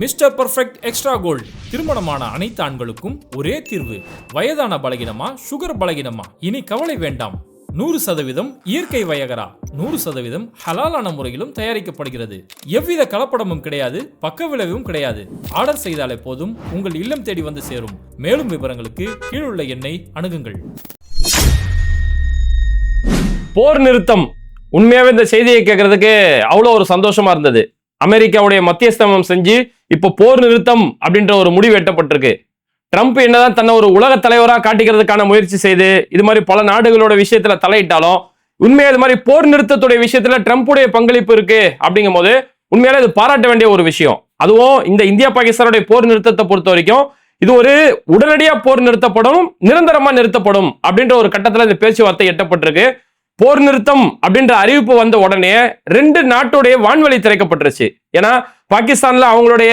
Mister perfect extra gold. திருமணமான அனைத்து ஆண்களுக்கும் ஒரே தீர்வு. வயதான பலகினமா சுகர் பலகினமா? இனி கவலை வேண்டாம். நூறு சதவீதம் இயற்கை வயகரா. நூறு சதவீதம் ஹலாலான முறையிலும் தயாரிக்கப்படுகிறது. எவ்வித கலப்படமும் கிடையாது பக்க விளைவும் கிடையாது. ஆர்டர் செய்தாலே போதும் உங்கள் இல்லம் தேடி வந்து சேரும். மேலும் விவரங்களுக்கு கீழுள்ள எண்ணை அணுகுங்கள். போர் நிறுத்தம். உண்மையாவே இந்த செய்தியை கேட்கறதுக்கு அவ்வளோ ஒரு சந்தோஷமா இருந்தது. அமெரிக்காவுடைய மத்தியஸ்தமம் செஞ்சு இப்போ போர் நிறுத்தம் அப்படின்ற ஒரு முடிவு எட்டப்பட்டிருக்கு. ட்ரம்ப் என்னதான் தன்னை ஒரு உலக தலைவராக காட்டிக்கிறதுக்கான முயற்சி செய்து இது மாதிரி பல நாடுகளோட விஷயத்துல தலையிட்டாலும் உண்மையா இது மாதிரி போர் நிறுத்தத்துடைய விஷயத்துல ட்ரம்ப்புடைய பங்களிப்பு இருக்கு அப்படிங்கும் போது உண்மையால இது பாராட்ட வேண்டிய ஒரு விஷயம். அதுவும் இந்த இந்தியா பாகிஸ்தானுடைய போர் நிறுத்தத்தை பொறுத்த வரைக்கும் இது ஒரு உடனடியா போர் நிறுத்தப்படும் நிரந்தரமா நிறுத்தப்படும் அப்படின்ற ஒரு கட்டத்துல இந்த பேச்சுவார்த்தை எட்டப்பட்டிருக்கு. போர் நிறுத்தம் அப்படின்ற அறிவிப்பு வந்த உடனே ரெண்டு நாட்டுடைய வான்வழி திறக்கப்பட்டுருச்சு. ஏன்னா பாகிஸ்தான்ல அவங்களுடைய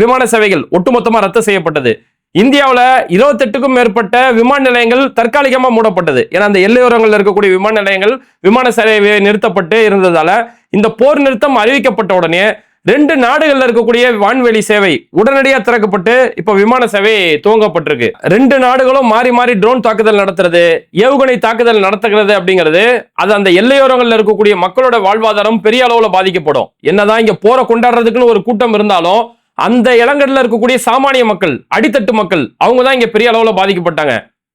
விமான சேவைகள் ஒட்டுமொத்தமா ரத்து செய்யப்பட்டது. இந்தியாவில் இருபத்தெட்டுக்கும் மேற்பட்ட விமான நிலையங்கள் தற்காலிகமாக மூடப்பட்டது. ஏன்னா அந்த எல்லையோரங்களில் இருக்கக்கூடிய விமான நிலையங்கள் விமான சேவை நிறுத்தப்பட்டு இருந்ததால இந்த போர் நிறுத்தம் அறிவிக்கப்பட்ட உடனே ரெண்டு நாடுகள்ல இருக்கக்கூடிய வான்வெளி சேவை உடனடியாக திறக்கப்பட்டு இப்ப விமான சேவை துவங்கப்பட்டிருக்கு. ரெண்டு நாடுகளும் மாறி மாறி ட்ரோன் தாக்குதல் நடத்துறது ஏவுகணை தாக்குதல் நடத்துகிறது அப்படிங்கிறது அது அந்த எல்லையோரங்கள்ல இருக்கக்கூடிய மக்களோட வாழ்வாதாரம் பெரிய அளவுல பாதிக்கப்படும். என்னதான் இங்க போற கொண்டாடுறதுக்குன்னு ஒரு கூட்டம் இருந்தாலும் அந்த இடங்கள்ல இருக்கக்கூடிய சாமானிய மக்கள் அடித்தட்டு மக்கள் அவங்க தான் இங்க பெரிய அளவுல பாதிக்கப்பட்டாங்க.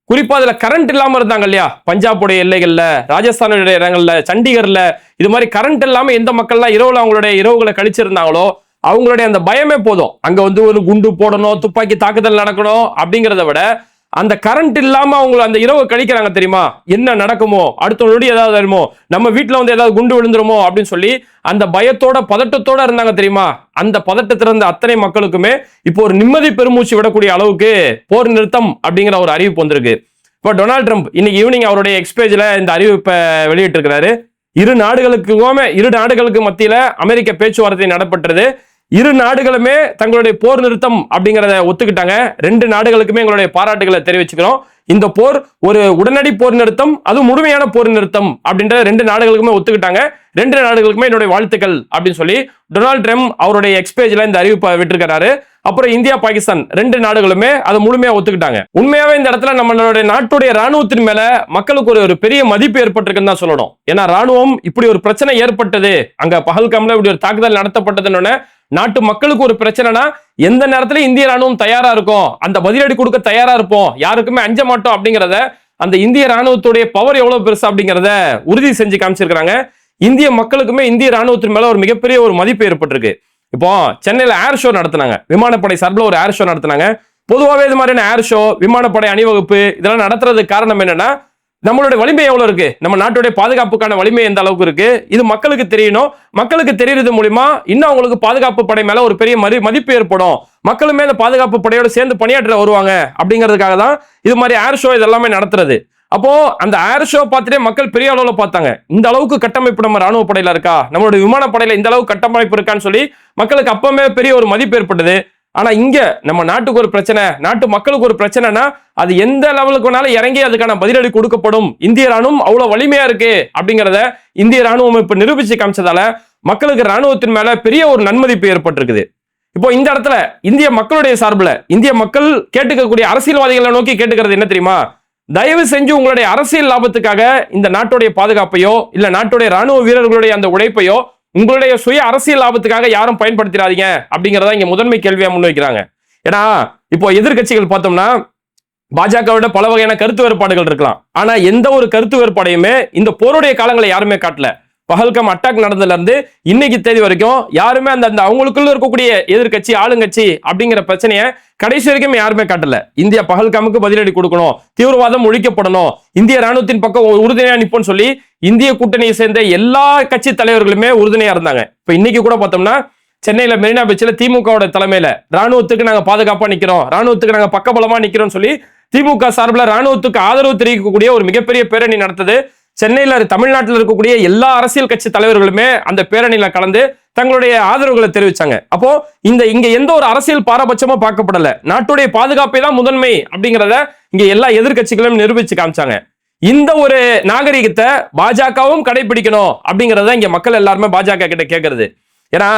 குறிப்பா அதுல கரண்ட் இல்லாம இருந்தாங்க இல்லையா? பஞ்சாபுடைய எல்லைகள்ல ராஜஸ்தானுடைய இடங்கள்ல சண்டிகர்ல இது மாதிரி கரண்ட் இல்லாம எந்த மக்கள்லாம் இரவுல அவங்களுடைய இரவுகளை கழிச்சிருந்தாங்களோ அவங்களுடைய அந்த பயமே போதும். அங்க வந்து ஒரு குண்டு போடணும் துப்பாக்கி தாக்குதல் நடக்கணும் அப்படிங்கிறத விட அந்த கரண்ட் இல்லாம அவங்க அந்த இரவு கழிக்கிறாங்க தெரியுமா? என்ன நடக்குமோ? அடுத்த நொடி ஏதாவது வருமோ? நம்ம வீட்டுல வந்து ஏதாவது குண்டு விழுந்துருமோ? அப்படின்னு சொல்லி அந்த பயத்தோட பதட்டத்தோட இருந்தாங்க தெரியுமா? அந்த பதட்டத்துல இருந்த அத்தனை மக்களுக்குமே இப்போ ஒரு நிம்மதி பெருமூச்சு விடக்கூடிய அளவுக்கு போர் நிறுத்தம் அப்படிங்கிற ஒரு அறிவிப்பு வந்திருக்கு. இப்போ டொனால்ட் ட்ரம்ப் இன்னைக்கு ஈவினிங் அவருடைய எக்ஸ்பேஜ்ல இந்த அறிவிப்பை வெளியிட்டிருக்கிறாரு. இரு நாடுகளுக்குமே இரு நாடுகளுக்கு மத்தியில அமெரிக்க பேச்சுவார்த்தை நடப்பட்டது இரு நாடுகளுமே தங்களுடைய போர் நிறுத்தம் அப்படிங்கிறத ஒத்துக்கிட்டாங்க. ரெண்டு நாடுகளுக்குமே எங்களுடைய பாராட்டுகளை தெரிவிச்சுக்கிறோம். இந்த போர் ஒரு உடனடி போர் நிறுத்தம் அது முழுமையான போர் நிறுத்தம் அப்படின்ற ரெண்டு நாடுகளுக்குமே ஒத்துக்கிட்டாங்க. ரெண்டு நாடுகளுக்குமே என்னுடைய வாழ்த்துக்கள் அப்படின்னு சொல்லி டொனால்ட் ட்ரம்ப் அவருடைய எக்ஸ்பேஜ்ல இந்த அறிவிப்பை விட்டுருக்கிறாரு. அப்புறம் இந்தியா பாகிஸ்தான் ரெண்டு நாடுகளுமே அதை முழுமையா ஒத்துக்கிட்டாங்க. உண்மையாவே இந்த இடத்துல நம்மளுடைய நாட்டுடைய ராணுவத்தின் மேல மக்களுக்கு ஒரு ஒரு பெரிய மதிப்பு ஏற்பட்டிருக்குன்னு தான் சொல்லணும். ஏன்னா ராணுவம் இப்படி ஒரு பிரச்சனை ஏற்பட்டது அங்க பகல்காம்ல இப்படி ஒரு தாக்குதல் நடத்தப்பட்டதுன்னு நாட்டு மக்களுக்கு ஒரு பிரச்சனைனா எந்த நேரத்துல இந்திய ராணுவம் தயாரா இருக்கும். அந்த பதிலடி கொடுக்க தயாரா இருப்போம். யாருக்குமே அஞ்ச மாட்டோம் அப்படிங்கிறத அந்த இந்திய ராணுவத்துடைய பவர் எவ்வளவு பெருசு அப்படிங்கிறத உறுதி செஞ்சு காமிச்சிருக்கிறாங்க. இந்திய மக்களுக்குமே இந்திய ராணுவத்தின் மேல ஒரு மிகப்பெரிய ஒரு மதிப்பு ஏற்பட்டிருக்கு. இப்போ சென்னையில் ஏர் ஷோ நடத்தினாங்க. விமானப்படை சார்பில் ஒரு ஏர் ஷோ நடத்தினாங்க. பொதுவாகவே இது மாதிரியான ஏர் ஷோ விமானப்படை அணிவகுப்பு இதெல்லாம் நடத்துறதுக்கு காரணம் என்னன்னா நம்மளுடைய வலிமை எவ்வளவு இருக்கு? நம்ம நாட்டுடைய பாதுகாப்புக்கான வலிமை எந்த அளவுக்கு இருக்கு? இது மக்களுக்கு தெரியணும். மக்களுக்கு தெரியறது மூலியமா இன்னும் அவங்களுக்கு பாதுகாப்பு படை மேல ஒரு பெரிய மதி மதிப்பு ஏற்படும். மக்களுமே அந்த பாதுகாப்பு படையோட சேர்ந்து பணியாற்ற வருவாங்க. அப்படிங்கிறதுக்காக தான் இது மாதிரி ஏர் ஷோ இதெல்லாமே நடத்துறது. அப்போ அந்த ஏர் ஷோ பார்த்துட்டே மக்கள் பெரிய அளவில் பார்த்தாங்க. இந்த அளவுக்கு கட்டமைப்பு நம்ம ராணுவ படையில இருக்கா? நம்மளுடைய விமானப்படையில இந்த அளவுக்கு கட்டமைப்பு இருக்கான்னு சொல்லி மக்களுக்கு அப்பவுமே பெரிய ஒரு மதிப்பு ஏற்பட்டது. ஆனா இங்க நம்ம நாட்டுக்கு ஒரு பிரச்சனை நாட்டு மக்களுக்கு ஒரு பிரச்சனைனா அது எந்த லெவலுக்கு வேணாலும் இறங்கி அதுக்கான பதிலடி கொடுக்கப்படும். இந்திய ராணுவம் அவ்வளவு வலிமையா இருக்கு அப்படிங்கிறத இந்திய ராணுவம் இப்ப நிரூபிச்சு காமிச்சதால மக்களுக்கு ராணுவத்தின் மேல பெரிய ஒரு நன்மதிப்பு ஏற்பட்டிருக்குது. இப்போ இந்த இடத்துல இந்திய மக்களுடைய சார்பில் இந்திய மக்கள் கேட்டுக்கக்கூடிய அரசியல்வாதிகளை நோக்கி கேட்டுக்கிறது என்ன தெரியுமா? தயவு செஞ்சு உங்களுடைய அரசியல் லாபத்துக்காக இந்த நாட்டுடைய பாதுகாப்பையோ இல்ல நாட்டுடைய ராணுவ வீரர்களுடைய அந்த உழைப்பையோ உங்களுடைய சுய அரசியல் லாபத்துக்காக யாரும் பயன்படுத்திடாதீங்க அப்படிங்கிறத இங்க முதன்மை கேள்வியா முன்வைக்கிறாங்க ஏன்னா இப்போ எதிர்கட்சிகள் பார்த்தோம்னா பாஜகவிட பல வகையான கருத்து வேறுபாடுகள் இருக்கலாம். ஆனா எந்த ஒரு கருத்து வேறுபாடையுமே இந்த போருடைய காலங்களை யாருமே காட்டல. பகல்கம் அட்டாக் நடந்ததுல இருந்து இன்னைக்கு தேதி வரைக்கும் யாருமே அந்த அந்த அவங்களுக்குள்ள இருக்கக்கூடிய எதிர்கட்சி ஆளுங்கட்சி அப்படிங்கிற பிரச்சனையை கடைசி வரைக்கும் யாருமே காட்டல. இந்தியா பகல்காமுக்கு பதிலடி கொடுக்கணும் தீவிரவாதம் ஒழிக்கப்படணும் இந்திய ராணுவத்தின் பக்கம் உறுதுணையா நிற்போம்னு சொல்லி இந்திய கூட்டணியை சேர்ந்த எல்லா கட்சி தலைவர்களுமே உறுதுணையா இருந்தாங்க. இப்ப இன்னைக்கு கூட பார்த்தோம்னா சென்னையில மெரினா பீச்சில் திமுகவோட தலைமையில ராணுவத்துக்கு நாங்க பாதுகாப்பா நிக்கிறோம் ராணுவத்துக்கு நாங்க பக்கபலமா நிக்கிறோம் சொல்லி திமுக சார்பில் ராணுவத்துக்கு ஆதரவு தெரிவிக்கக்கூடிய ஒரு மிகப்பெரிய பேரணி நடத்தது சென்னையில் தமிழ்நாட்டில் இருக்கக்கூடிய எல்லா அரசியல் கட்சி தலைவர்களுமே அந்த பேரணியில் கலந்து தங்களுடைய ஆதரவுகளை தெரிவிச்சாங்க. அப்போ இந்த இங்க எந்த ஒரு அரசியல் பாரபட்சமும் பார்க்கப்படல. நாட்டுடைய பாதுகாப்பை தான் முதன்மை அப்படிங்கிறத இங்க எல்லா எதிர்கட்சிகளும் நிரூபிச்சு காமிச்சாங்க. இந்த ஒரு நாகரிகத்தை பாஜகவும் கடைபிடிக்கணும் அப்படிங்கிறத இங்க மக்கள் எல்லாருமே பாஜக கிட்ட கேட்கறது ஏன்னா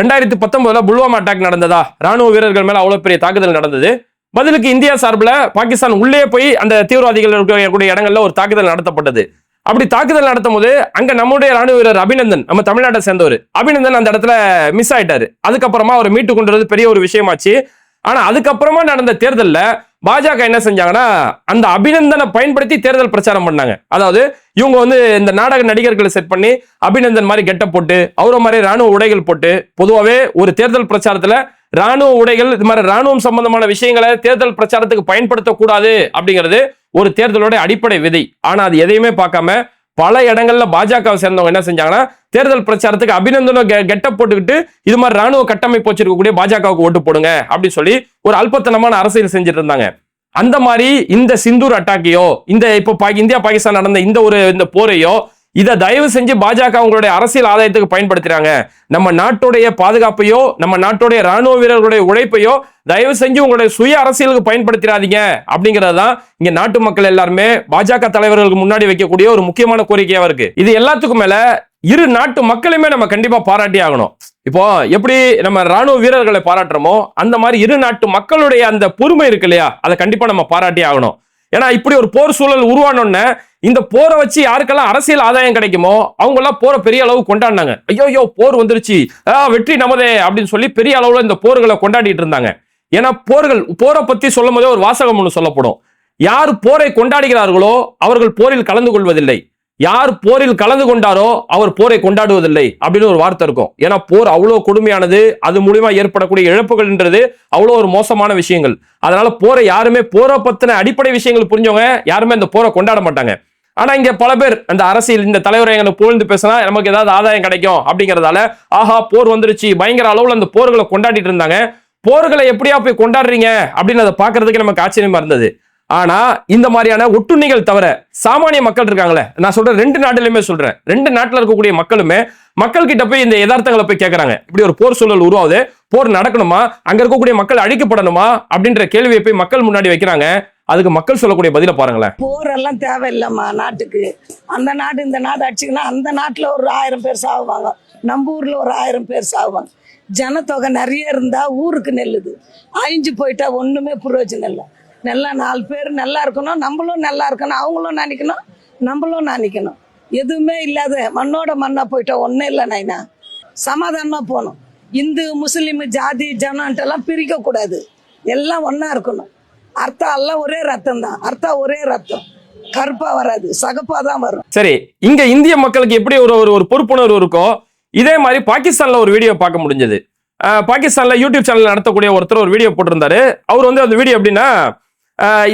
ரெண்டாயிரத்தி பத்தொன்பதுல புல்வாமா அட்டாக் நடந்ததா? ராணுவ வீரர்கள் மேல அவ்வளவு பெரிய தாக்குதல் நடந்தது. பதிலுக்கு இந்தியா சார்பில் பாகிஸ்தான் உள்ளே போய் அந்த தீவிரவாதிகள் இருக்கக்கூடிய இடங்கள்ல ஒரு தாக்குதல் நடத்தப்பட்டது. அப்படி தாக்குதல் நடத்தும் போது அங்க நம்முடைய ராணுவ வீரர் அபிநந்தன் நம்ம தமிழ்நாட்டை சேர்ந்தவர். அபிநந்தன் அந்த இடத்துல மிஸ் ஆயிட்டாரு. அதுக்கப்புறமா அவர் மீட்டு குண்டுவது பெரிய ஒரு விஷயமாச்சு. ஆனா அதுக்கப்புறமா நடந்த தேர்தலில் பாஜக என்ன செஞ்சாங்கன்னா அந்த அபிநந்தனை பயன்படுத்தி தேர்தல் பிரச்சாரம் பண்ணாங்க. அதாவது இவங்க வந்து இந்த நாடக நடிகர்களை செட் பண்ணி அபிநந்தன் மாதிரி கெட்ட போட்டு அவரை மாதிரி ராணுவ உடைகள் போட்டு பொதுவாகவே ஒரு தேர்தல் பிரச்சாரத்தில் ராணுவ உடைகள் இது மாதிரி ராணுவம் சம்பந்தமான விஷயங்களை தேர்தல் பிரச்சாரத்துக்கு பயன்படுத்தக்கூடாது அப்படிங்கிறது ஒரு தேர்தலோட அடிப்படை விதை. ஆனால் அது எதையுமே பார்க்காம பல இடங்கள்ல பாஜகவை சேர்ந்தவங்க என்ன செஞ்சாங்கன்னா தேர்தல் பிரச்சாரத்துக்கு அபிநந்தனம் கெட்ட போட்டுக்கிட்டு இது மாதிரி ராணுவ கட்டமைப்பு வச்சிருக்கக்கூடிய பாஜகவுக்கு ஓட்டு போடுங்க அப்படின்னு சொல்லி ஒரு அல்பத்தனமான அரசியல் செஞ்சுட்டு இருந்தாங்க. அந்த மாதிரி இந்த சிந்தூர் அட்டாக்கையோ இந்த இப்போ பா- இந்தியா பாகிஸ்தான் நடந்த இந்த ஒரு இந்த போரையோ இதை தயவு செஞ்சு பாஜக அவங்களுடைய அரசியல் ஆதாயத்துக்கு பயன்படுத்துறாங்க. நம்ம நாட்டுடைய பாதுகாப்பையோ நம்ம நாட்டுடைய ராணுவ வீரர்களுடைய உழைப்பையோ தயவு செஞ்சு உங்களுடைய சுய அரசியலுக்கு பயன்படுத்திடாதீங்க. அப்படிங்கிறது தான் இங்க நாட்டு மக்கள் எல்லாருமே பாஜக தலைவர்களுக்கு முன்னாடி வைக்கக்கூடிய ஒரு முக்கியமான கோரிக்கையா இருக்கு. இது எல்லாத்துக்கும் மேல இரு நாட்டு மக்களுமே நம்ம கண்டிப்பா பாராட்டி ஆகணும். இப்போ எப்படி நம்ம ராணுவ வீரர்களை பாராட்டுறோமோ அந்த மாதிரி இரு நாட்டு மக்களுடைய அந்த பொறுமை இருக்கு இல்லையா? அதை கண்டிப்பா நம்ம பாராட்டி ஆகணும். ஏன்னா இப்படி ஒரு போர் சூழல் உருவானோன்னு இந்த போரை வச்சு யாருக்கெல்லாம் அரசியல் ஆதாயம் கிடைக்குமோ அவங்க எல்லாம் போரை பெரிய அளவு கொண்டாடினாங்க. ஐயோ ஐயோ போர் வந்துருச்சு. ஆ, வெற்றி நமதே அப்படின்னு சொல்லி பெரிய அளவுல இந்த போர்களை கொண்டாடிட்டு இருந்தாங்க. ஏன்னா போர்கள் போரை பத்தி சொல்லும் போதே ஒரு வாசகம் ஒன்று சொல்லப்படும். யார் போரை கொண்டாடுகிறார்களோ அவர்கள் போரில் கலந்து கொள்வதில்லை. யார் போரில் கலந்து கொண்டாரோ அவர் போரை கொண்டாடுவதில்லை அப்படின்னு ஒரு வார்த்தை இருக்கும். ஏன்னா போர் அவ்வளோ கொடுமையானது அது மூலியமா ஏற்படக்கூடிய இழப்புகள்ன்றது அவ்வளோ ஒரு மோசமான விஷயங்கள். அதனால போரை யாருமே போரை பத்தின அடிப்படை விஷயங்கள் புரிஞ்சவங்க யாருமே அந்த போரை கொண்டாட மாட்டாங்க. ஆனா இங்க பல பேர் அந்த அரசியல் இந்த தலைவரை எங்களை புகழ்ந்து பேசினா நமக்கு ஏதாவது ஆதாயம் கிடைக்கும் அப்படிங்கிறதால ஆஹா போர் வந்துருச்சு பயங்கர அளவுல அந்த போர்களை கொண்டாடிட்டு இருந்தாங்க. போர்களை எப்படியா போய் கொண்டாடுறீங்க அப்படின்னு அதை பாக்குறதுக்கு நமக்கு ஆச்சரியமா இருந்தது. ஆனா இந்த மாதிரியான ஒட்டுண்ணிகள் தவிர சாமானிய மக்கள் இருக்காங்களே நான் சொல்றேன் ரெண்டு நாட்டிலுமே சொல்றேன். ரெண்டு நாட்டில் இருக்கக்கூடிய மக்களுமே மக்கள் கிட்ட போய் இந்த யதார்த்தங்களை போய் கேட்கறாங்க இப்படி ஒரு போர் சூழல் உருவாகுது போர் நடக்கணுமா அங்க இருக்கக்கூடிய மக்கள் அழிக்கப்படணுமா அப்படின்ற கேள்வியை போய் மக்கள் முன்னாடி வைக்கிறாங்க. அதுக்கு மக்கள் சொல்லக்கூடிய பதில பாருங்களேன். போரெல்லாம் தேவையில்லைம்மா நாட்டுக்கு. அந்த நாடு இந்த நாடு அடிச்சுக்கினா அந்த நாட்டில் ஒரு ஆயிரம் பேர் சாகுவாங்க நம்ம ஊரில் ஒரு ஆயிரம் பேர் சாகுவாங்க ஜனத்தொகை நிறைய இருந்தால் ஊருக்கு நெல்லுது. அழிஞ்சு போயிட்டா ஒன்றுமே பிரயோஜனம் இல்லை. நல்லா நாலு பேர் நல்லா இருக்கணும் நம்மளும் நல்லா இருக்கணும் அவங்களும் நினைக்கணும் நம்மளும் நினைக்கணும் எதுவுமே இல்லாத மண்ணோட மண்ணாக போயிட்டா ஒன்றும் இல்லை நைனா. சமாதானமாக போகணும். இந்து முஸ்லீம் ஜாதி ஜனன்ட்டெல்லாம் பிரிக்கக்கூடாது. எல்லாம் ஒன்றா இருக்கணும். அர்த்தம் எல்லாம் ஒரே ரத்தம் தான். அர்த்தம் ஒரே ரத்தம். கருப்பா வராது. சகப்பா தான் வரும். சரி இங்க இந்திய மக்களுக்கு எப்படி ஒரு ஒரு ஒரு பொறுப்புணர்வு இருக்கோ இதே மாதிரி பாகிஸ்தான்ல ஒரு வீடியோ பார்க்க முடிஞ்சது. பாகிஸ்தானில் பாகிஸ்தான்ல யூடியூப் சேனல் நடத்தக்கூடிய ஒருத்தர் ஒரு வீடியோ போட்டிருந்தாரு. அவர் வந்து அந்த வீடியோ எப்படின்னா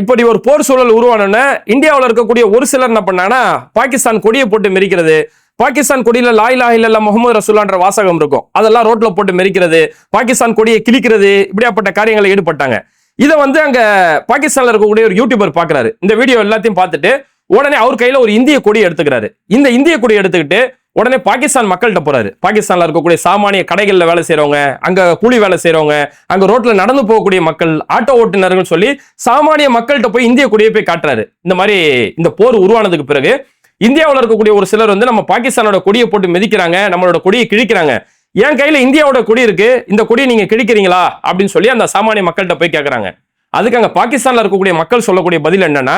இப்படி ஒரு போர் சூழல் உருவானோன்னு இந்தியாவில் இருக்கக்கூடிய ஒரு சிலர் என்ன பண்ணாங்கன்னா பாகிஸ்தான் கொடியை போட்டு மெரிக்கிறது. பாகிஸ்தான் கொடியில லாய் லா முகமது ரசூல்லான்ற வாசகம் இருக்கும். அதெல்லாம் ரோட்ல போட்டு மெரிக்கிறது. பாகிஸ்தான் கொடியை கிழிக்கிறது. இப்படியாப்பட்ட காரியங்களில் ஈடுபட்டாங்க. இதை வந்து அங்க பாகிஸ்தான்ல இருக்கக்கூடிய ஒரு யூடியூபர் பாக்குறாரு. இந்த வீடியோ எல்லாத்தையும் பார்த்துட்டு உடனே அவர் கையில ஒரு இந்திய கொடி எடுத்துக்கிறாரு. இந்த இந்திய கொடி எடுத்துக்கிட்டு உடனே பாகிஸ்தான் மக்கள்கிட்ட போறாரு. பாகிஸ்தான்ல இருக்கக்கூடிய சாமானிய கடைகளில் வேலை செய்யறவங்க அங்க கூலி வேலை செய்யறவங்க அங்க ரோட்ல நடந்து போகக்கூடிய மக்கள் ஆட்டோ ஓட்டுநர்கள் சொல்லி சாமானிய மக்கள்கிட்ட போய் இந்திய கொடியை போய் காட்டுறாரு. இந்த மாதிரி இந்த போர் உருவானதுக்கு பிறகு இந்தியாவில் இருக்கக்கூடிய ஒரு சிலர் வந்து நம்ம பாகிஸ்தானோட கொடியை போட்டு மிதிக்கிறாங்க நம்மளோட கொடியை கிழிக்கிறாங்க. என் கையில இந்தியாவோட கொடி இருக்கு இந்த கொடியை நீங்க கிழிக்கிறீங்களா? அப்படின்னு சொல்லி அந்த சாமானிய மக்கள்கிட்ட போய் கேட்கறாங்க அதுக்கு அங்க பாகிஸ்தான்ல இருக்கக்கூடிய மக்கள் சொல்லக்கூடிய பதில் என்னன்னா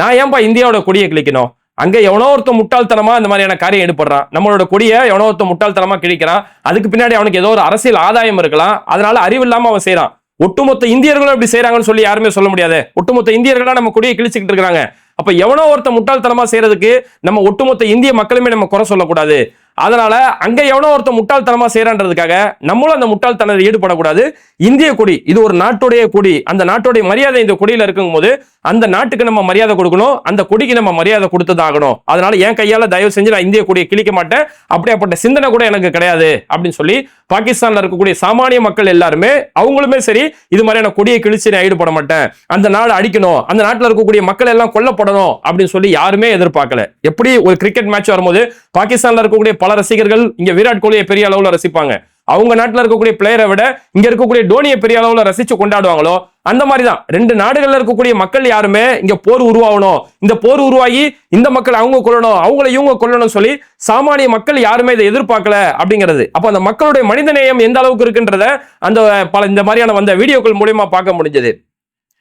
நான் ஏன்பா இந்தியாவோட கொடியை கிழிக்கணும்? அங்க எவனோ ஒருத்தன் முட்டாள்தனமா இந்த மாதிரியான காரியம் ஈடுபடுறான். நம்மளோட கொடியை எவனோ ஒருத்தன் முட்டாள்தனமா கிழிக்கிறான். அதுக்கு பின்னாடி அவனுக்கு ஏதோ ஒரு அரசியல் ஆதாயம் இருக்கலாம். அதனால அறிவு இல்லாம அவன் செய்யறான் ஒட்டுமொத்த இந்தியர்களும் அப்படி செய்யறாங்கன்னு சொல்லி யாருமே சொல்ல முடியாது. ஒட்டுமொத்த இந்தியர்களா நம்ம கொடியை கிழிச்சுக்கிட்டு இருக்காங்க அப்ப எவனோ ஒருத்த முட்டாள்தனமா செய்யறதுக்கு நம்ம ஒட்டுமொத்த இந்திய மக்களுமே நம்ம குறை சொல்லக்கூடாது. அதனால அங்க எவனோ ஒருத்தன் முட்டாள்தனமா செய்யறான்றதுக்காக நம்மளும் அந்த முட்டாள்தனத்தில் ஈடுபடக்கூடாது. இந்திய கொடி இது ஒரு நாட்டுடைய கொடி. அந்த நாட்டுடைய மரியாதை இந்த கொடியில இருக்கும் போது அந்த நாட்டுக்கு நம்ம மரியாதை கொடுக்கணும் அந்த கொடிக்கு நம்ம மரியாதை கொடுத்துதாகணும் அதனால என் கையால தயவு செஞ்சு நான் இந்திய கொடியை கிழிக்க மாட்டேன். அப்படியாப்பட்ட சிந்தனை கூட எனக்கு கிடையாது அப்படின்னு சொல்லி பாகிஸ்தான்ல இருக்கக்கூடிய சாமானிய மக்கள் எல்லாருமே அவங்களுமே சரி இது மாதிரியான கொடியை கிழிச்சு நான் ஈடுபட மாட்டேன். அந்த நாடு அடிக்கணும் அந்த நாட்டில் இருக்கக்கூடிய மக்கள் எல்லாம் கொல்லப்படணும் அப்படின்னு சொல்லி யாருமே எதிர்பார்க்கல. எப்படி ஒரு கிரிக்கெட் மேட்ச் வரும்போது பாகிஸ்தான்ல இருக்கக்கூடிய பல ரசிகர்கள் இங்க விராட் கோலியை பெரிய அளவுல ரசிப்பாங்க. அவங்க நாட்டில் இருக்கக்கூடிய பிளேயரை விட இங்க இருக்கக்கூடிய டோனியை பெரிய அளவுல ரசிச்சு கொண்டாடுவாங்களோ அந்த மாதிரி தான் ரெண்டு நாடுகள்ல இருக்கக்கூடிய மக்கள் யாருமே இங்க போர் உருவாகணும். இந்த போர் உருவாகி இந்த மக்கள் அவங்க கொள்ளணும் அவங்கள இவங்க கொள்ளணும் சொல்லி சாமானிய மக்கள் யாருமே இதை எதிர்பார்க்கல அப்படிங்கிறது. அப்ப அந்த மக்களுடைய மனிதநேயம் எந்த அளவுக்கு இருக்குன்றத அந்த பல இந்த மாதிரியான வந்த வீடியோக்கள் மூலியமா பார்க்க முடிஞ்சது.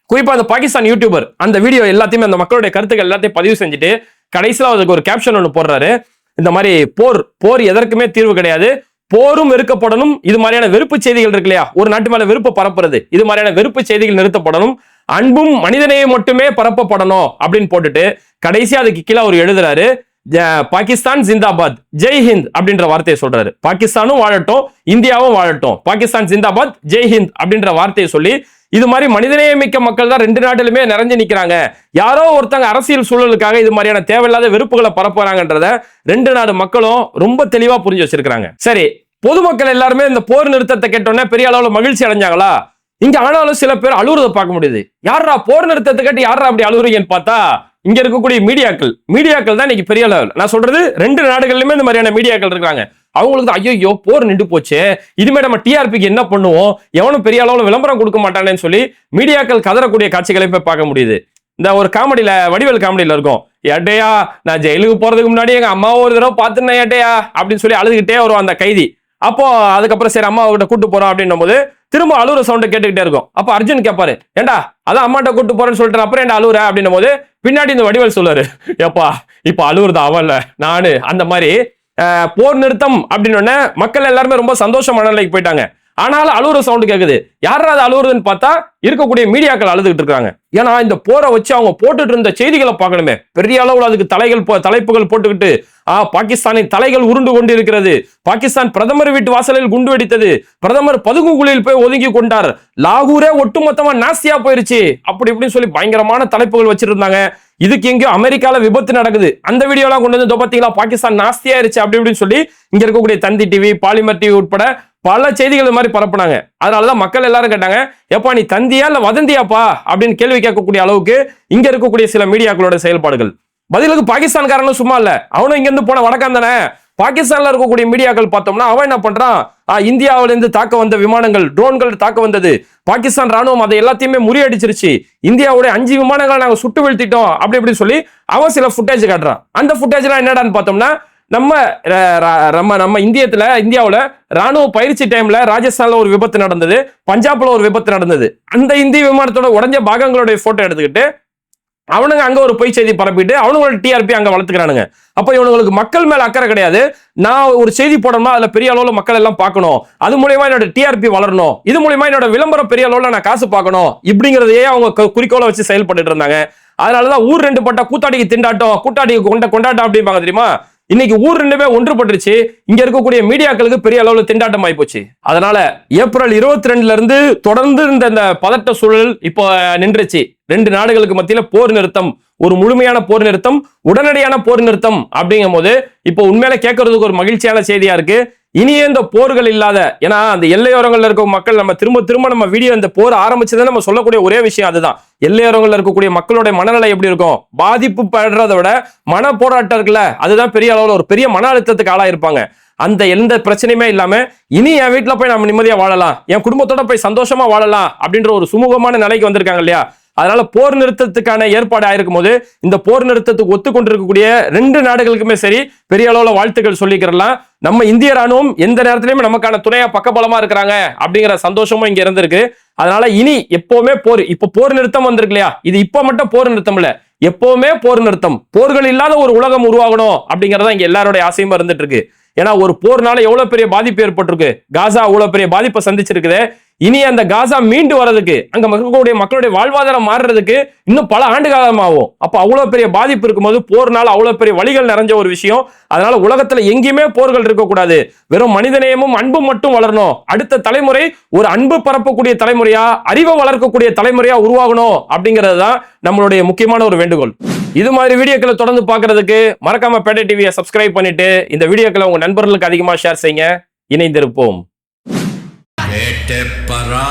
குறிப்பா அந்த பாகிஸ்தான் யூடியூபர் அந்த வீடியோ எல்லாத்தையுமே அந்த மக்களுடைய கருத்துக்கள் எல்லாத்தையும் பதிவு செஞ்சுட்டு கடைசியில் அதுக்கு ஒரு கேப்ஷன் ஒன்று போடுறாரு. இந்த மாதிரி போர் போர் எதற்குமே தீர்வு கிடையாது. போரும் வெறுக்கப்படணும் இது மாதிரியான வெறுப்பு செய்திகள் இருக்கு இல்லையா? ஒரு நாட்டு மேல வெறுப்பு பரப்புறது இது மாதிரியான வெறுப்பு செய்திகள் நிறுத்தப்படணும் அன்பும் மனிதனையும் மட்டுமே பரப்பப்படணும் அப்படின்னு போட்டுட்டு கடைசியா அதுக்கு கீழே அவர் எழுதுறாரு பாகிஸ்தான் ஜிந்தாபாத். ஜெய் ஹிந்த் அப்படின்ற வார்த்தையை சொல்றாரு. பாகிஸ்தானும் வாழட்டும் இந்தியாவும் வாழட்டும். பாகிஸ்தான் ஜிந்தாபாத் ஜெய் ஹிந்த் அப்படின்ற வார்த்தையை சொல்லி இது மாதிரி மனிதநேயமிக்க மக்கள் தான் ரெண்டு நாட்டிலுமே நிறைஞ்சு நிக்கிறாங்க. யாரோ ஒருத்தங்க அரசியல் சூழலுக்காக இது மாதிரியான தேவையில்லாத வெறுப்புகளை பரப்புறாங்கன்றத ரெண்டு நாடு மக்களும் ரொம்ப தெளிவா புரிஞ்சு வச்சிருக்காங்க சரி பொதுமக்கள் எல்லாருமே இந்த போர் நிறுத்தத்தை கேட்டோன்னே பெரிய அளவுல மகிழ்ச்சி அடைஞ்சாங்களா? இங்க ஆனாலும் சில பேர் அழுகுறத பார்க்க முடியுது. யாரா போர் நிறுத்தத்தை கேட்டு யாரா அப்படி அழுகுறீங்கன்னு பார்த்தா இங்க இருக்கக்கூடிய மீடியாக்கள். மீடியாக்கள் தான் இன்னைக்கு பெரிய லெவல் நான் சொல்றது ரெண்டு நாடுகள்லயுமே இந்த மாதிரியான மீடியாக்கள் இருக்காங்க அவங்களுக்கு ஐயோ போர் நின்று போச்சு. இதுமே நம்ம டிஆர்பிக்கு என்ன பண்ணுவோம்? எவனும் பெரிய அளவுல விளம்பரம் கொடுக்க மாட்டானேன்னு சொல்லி மீடியாக்கள் கதறக்கூடிய காட்சிகளை போய் பார்க்க முடியுது. இந்த ஒரு காமெடியில வடிவேல் காமெடியில இருக்கும். ஏட்டையா நான் ஜெயிலுக்கு போறதுக்கு முன்னாடி எங்க அம்மாவை ஒரு தடவை பார்த்துனேன் ஏட்டையா அப்படின்னு சொல்லி அழுதுகிட்டே வரும் அந்த கைதி. அப்போ அதுக்கப்புறம் சரி அம்மா கிட்ட கூட்டு போறோம் அப்படின்னும் போது திரும்ப அழுகுற சவுண்டை கேட்டுக்கிட்டே இருக்கும். அப்ப அர்ஜுன் கேட்பாரு ஏண்டா அதான் அம்மாட்ட கூட்டு போறேன்னு சொல்லிட்டு அப்புறம் ஏன்டா அழுகுற அப்படின்னும் போது பின்னாடி இந்த வடிவேல் சொல்லுவாரு ஏப்பா இப்ப அழுகுறது அவன்ல நானு. அந்த மாதிரி போர் நிறுத்தம் அப்படின்னு மக்கள் எல்லாருமே ரொம்ப சந்தோஷ மனநிலைக்கு போயிட்டாங்க. ஆனாலும் அழுகுற சவுண்டு கேட்குது யாரா அது அழுகுறதுன்னு பார்த்தா இருக்கக்கூடிய மீடியாக்கள் அழுதுகிட்டு இருக்காங்க. ஏன்னா இந்த போரை வச்சு அவங்க போட்டுட்டு இருந்த செய்திகளை பார்க்கணுமே. பெரிய அளவில் அதுக்கு தலைகள் போ- தலைப்புகள் போட்டுக்கிட்டு ஆ பாகிஸ்தானின் தலைகள் உருண்டு கொண்டு இருக்கிறது பாகிஸ்தான் பிரதமர் வீட்டு வாசலில் குண்டு வெடித்தது. பிரதமர் பதுங்குகுழியில் போய் ஒதுங்கி கொண்டார். லாகூரே ஒட்டுமொத்தமா நாஸ்தியா போயிருச்சு. அப்படி இப்படின்னு சொல்லி பயங்கரமான தலைப்புகள் வச்சிருந்தாங்க இதுக்கு எங்கேயோ அமெரிக்கால விபத்து நடக்குது. அந்த வீடியோலாம் கொண்டு வந்து பார்த்தீங்களா பாகிஸ்தான் நாஸ்தியாயிருச்சு அப்படி இப்படின்னு சொல்லி இங்க இருக்கக்கூடிய தந்தி டிவி பாலிமர் டிவி உட்பட பல செய்திகள் இது மாதிரி பரப்புனாங்க. அதனாலதான் மக்கள் எல்லாரும் கேட்டாங்க எப்பா நீ தந்தியா இல்ல வதந்தியாப்பா? அப்படின்னு கேள்வி கேட்கக்கூடிய அளவுக்கு இங்க இருக்கக்கூடிய சில மீடியாக்களோட செயல்பாடுகள். பதிலுக்கு பாகிஸ்தான்காரனும் சும்மா இல்ல. அவனும் இங்க இருந்து போன வடக்கம் தானே. பாகிஸ்தான்ல இருக்கக்கூடிய மீடியாக்கள் பார்த்தோம்னா அவன் என்ன பண்றான்? ஆ, இந்தியாவில இருந்து தாக்க வந்த விமானங்கள் ட்ரோன்கள் தாக்க வந்தது. பாகிஸ்தான் ராணுவம் அதை எல்லாத்தையுமே முறியடிச்சிருச்சு. இந்தியாவுடைய அஞ்சு விமானங்களை நாங்க சுட்டு வீழ்த்திட்டோம் அப்படி இப்படி சொல்லி அவன் சில ஃபுட்டேஜ் காட்டுறான். அந்த ஃபுட்டேஜ்லாம் என்னடான்னு பார்த்தோம்னா நம்ம ர- நம்ம நம்ம இந்தியத்துல இந்தியாவில் ராணுவ பயிற்சி டைம்ல ராஜஸ்தான்ல ஒரு விபத்து நடந்தது பஞ்சாப்ல ஒரு விபத்து நடந்தது. அந்த இந்திய விமானத்தோட உடஞ்ச பாகங்களுடைய போட்டோ எடுத்துக்கிட்டு அவனுங்க அங்க ஒரு பொய் செய்தி பரப்பிட்டு அவனுங்களோட டிஆர்பி அங்க வளர்த்துக்கிறானுங்க. அப்ப இவனுங்களுக்கு மக்கள் மேல அக்கறை கிடையாது. நான் ஒரு செய்தி போடணும்னா அதுல பெரிய அளவுல மக்கள் எல்லாம் பார்க்கணும். அது மூலயமா என்னோட டிஆர்பி வளரணும். இது மூலயமா என்னோட விளம்பரம் பெரிய அளவுல நான் காசு பார்க்கணும். இப்படிங்கிறதையே அவங்க குறிக்கோளை வச்சு செயல்பட்டு இருந்தாங்க. அதனாலதான் ஊர் ரெண்டு பட்டா கூத்தாடிக்கு திண்டாட்டம் கூட்டாடிக்கு கொண்ட கொண்டாட்டம் அப்படிம்பாங்க தெரியுமா? இன்னைக்கு ஊர் ரெண்டுமே ஒன்றுபட்டுருச்சு. இங்க இருக்கக்கூடிய மீடியாக்களுக்கு பெரிய அளவுல திண்டாட்டம் ஆயிப்போச்சு. அதனால ஏப்ரல் இருபத்தி ரெண்டுல இருந்து தொடர்ந்து இந்த இந்த பதட்ட சூழல் இப்போ நின்றுச்சு. ரெண்டு நாடுகளுக்கு மத்தியில போர் நிறுத்தம் ஒரு முழுமையான போர் நிறுத்தம் உடனடியான போர் நிறுத்தம் அப்படிங்கும் போது இப்போ உண்மையில கேட்கறதுக்கு ஒரு மகிழ்ச்சியான செய்தியா இருக்கு. இனியே இந்த போர்கள் இல்லாத ஏன்னா அந்த எல்லையோரங்கள்ல இருக்க மக்கள் நம்ம திரும்ப திரும்ப நம்ம வீடியோ இந்த போர் ஆரம்பிச்சதை நம்ம சொல்லக்கூடிய ஒரே விஷயம் அதுதான். எல்லையோரங்களில் இருக்கக்கூடிய மக்களுடைய மனநிலை எப்படி இருக்கும்? பாதிப்பு படுறத விட மன போராட்டம் இருக்குல்ல அதுதான் பெரிய அளவில் ஒரு பெரிய மன அழுத்தத்துக்கு ஆளாயிருப்பாங்க. அந்த எந்த பிரச்சனையுமே இல்லாம இனி என் வீட்டுல போய் நம்ம நிம்மதியா வாழலாம் என் குடும்பத்தோட போய் சந்தோஷமா வாழலாம் அப்படின்ற ஒரு சுமூகமான நிலைக்கு வந்திருக்காங்க இல்லையா? அதனால போர் நிறுத்தத்துக்கான ஏற்பாடு ஆயிருக்கும் போது இந்த போர் நிறுத்தத்துக்கு ஒத்துக்கொண்டிருக்கக்கூடிய ரெண்டு நாடுகளுக்குமே சரி பெரிய அளவுல வாழ்த்துக்கள் சொல்லிக்கிறலாம். நம்ம இந்திய ராணுவம் எந்த நேரத்திலயுமே நமக்கான துணையா பக்கபலமா இருக்கிறாங்க அப்படிங்கிற சந்தோஷமும் இங்க இருந்திருக்கு. அதனால இனி எப்பவுமே போர் இப்ப போர் நிறுத்தம் வந்திருக்கு இல்லையா? இது இப்ப மட்டும் போர் நிறுத்தம் இல்ல எப்பவுமே போர் நிறுத்தம். போர்கள் இல்லாத ஒரு உலகம் உருவாகணும் அப்படிங்கறத இங்க எல்லாருடைய ஆசையுமா இருந்துட்டு இருக்கு. ஏன்னா ஒரு போர்னால எவ்வளவு பெரிய பாதிப்பு ஏற்பட்டிருக்கு? காசா அவ்வளவு பெரிய பாதிப்பை சந்திச்சிருக்குது. இனி அந்த காசா மீண்டு வர்றதுக்கு அங்க மக்களுடைய மக்களுடைய வாழ்வாதாரம் மாறுறதுக்கு இன்னும் பல ஆண்டு காலமாகும் அப்ப அவ்வளவு பெரிய பாதிப்பு இருக்கும்போது போர்னால அவ்வளவு பெரிய வழிகள் நிறைஞ்ச ஒரு விஷயம். அதனால உலகத்துல எங்கேயுமே போர்கள் இருக்கக்கூடாது. வெறும் மனிதநேயமும் அன்பும் மட்டும் வளரணும். அடுத்த தலைமுறை ஒரு அன்பு பரப்பக்கூடிய தலைமுறையா அறிவை வளர்க்கக்கூடிய தலைமுறையா உருவாகணும் அப்படிங்கிறது தான் நம்மளுடைய முக்கியமான ஒரு வேண்டுகோள். இது மாதிரி வீடியோக்களை தொடர்ந்து பார்க்கறதுக்கு மறக்காம பேட்டை டிவியை சப்ஸ்கிரைப் பண்ணிட்டு இந்த வீடியோக்களை உங்க நண்பர்களுக்கு அதிகமாக ஷேர் செய்யுங்க. இணைந்திருப்போம். வேட்டை பரா